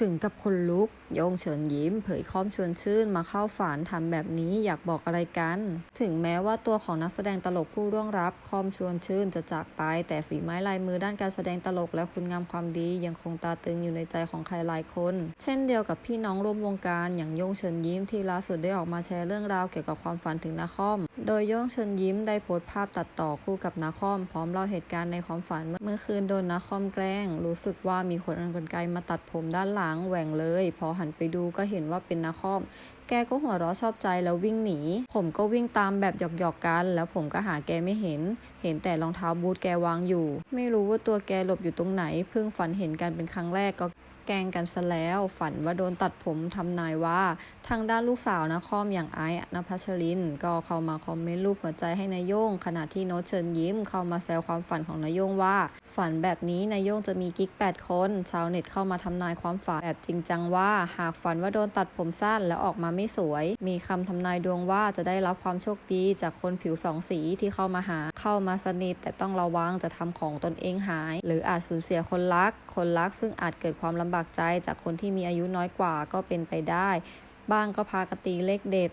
ถึงกับคนลุก โยงเฉินยิ้ม เผยค้อมชวนชื่นมาเข้าฝันทำแบบนี้อยากบอกอะไรกัน ถึงแม้ว่าตัวของนักแสดงตลกผู้ร่วงรับคอมชวนชื่นจะจากไป แต่ฝีไม้ลายมือด้านการแสดงตลกและคุณงามความดียังคงตาตึงอยู่ในใจของใครหลายคน เช่นเดียวกับพี่น้องร่วมวงการอย่างโยงเฉินยิ้มที่ล่าสุดได้ออกมาแชร์เรื่องราวเกี่ยวกับความฝันถึงนาคอม โดยโยงเชิญยิ้มได้โพสต์ภาพตัดต่อคู่กับนาคอม พร้อมเล่าเหตุการณ์ในความฝันเมื่อคืนโดนนาคอมแกล้ง รู้สึกว่ามีคนเอากรรไกมาตัดผมด้านหลังแหว่งเลย พอหันไปดูก็เห็นว่าเป็นนาคอม แกก็หัวเราะชอบใจแล้ววิ่งหนี ผมก็วิ่งตามแบบหยอกๆกกัน แล้วผมก็หาแกไม่เห็น เห็นแต่รองเท้าบูทแกวางอยู่ ไม่รู้ว่าตัวแกหลบอยู่ตรงไหน เพิ่งฝันเห็นกันเป็นครั้งแรกก็แกล้งกันซะแล้วฝันว่าโดนตัดผมทำนายว่า ทางด้านลูกสาวนะคอมอย่างไอ้นภัชริน ก็เข้ามาคอมเมนต์รูปหัวใจให้นายโยง ขณะที่โน้ตเชิญยิ้มเข้ามาแซวความฝันของนายโยงว่า ฝันแบบนี้นายโยงจะมีกิ๊ก 8 คน ชาวเน็ตเข้ามาทำนายความฝันแบบจริงจังว่า หากฝันว่าโดนตัดผมสั้นแล้วออกมาไม่สวย มีคำทำนายดวงว่าจะได้รับความโชคดีจากคนผิวสองสีที่เข้ามาหา เข้ามาสนิทแต่ต้องระวังจะทำของตนเองหาย หรืออาจสูญเสียคนรัก คนรักซึ่งอาจเกิดความลำบากใจจากคนที่มีอายุน้อยกว่าก็เป็นไปได้ บ้างก็พากตีเลขเด็ด